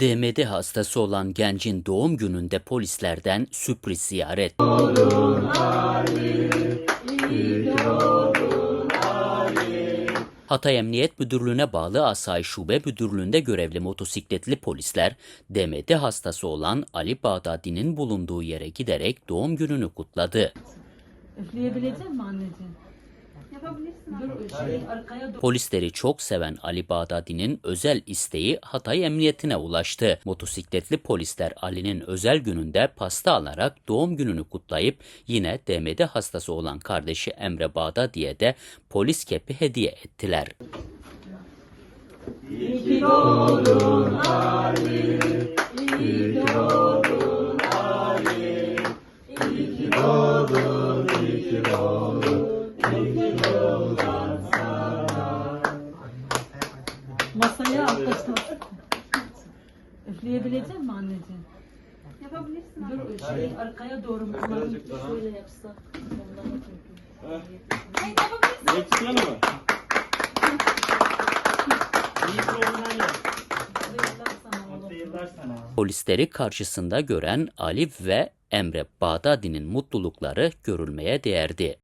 DMD hastası olan gencin doğum gününde polislerden sürpriz ziyaret. Hatay Emniyet Müdürlüğü'ne bağlı Asayiş Şube Müdürlüğü'nde görevli motosikletli polisler, DMD hastası olan Ali Bağdadi'nin bulunduğu yere giderek doğum gününü kutladı. Üfleyebilecek misin anneciğim? Polisleri çok seven Ali Bağdadi'nin özel isteği Hatay Emniyetine ulaştı. Motosikletli polisler Ali'nin özel gününde pasta alarak doğum gününü kutlayıp yine DMD hastası olan kardeşi Emre Bağdadi'ye de polis kepi hediye ettiler. Masaya arkasına. Üfleyebilecek misin anneciğim? Yapabilirsin. Dur şey arkaya doğru. Bunları şöyle yapsak. Yetiştiren ama. İyi programlar. Mutlu yıllar sana. Polisleri karşısında gören Ali ve Emre Bağdadi'nin mutlulukları görülmeye değerdi.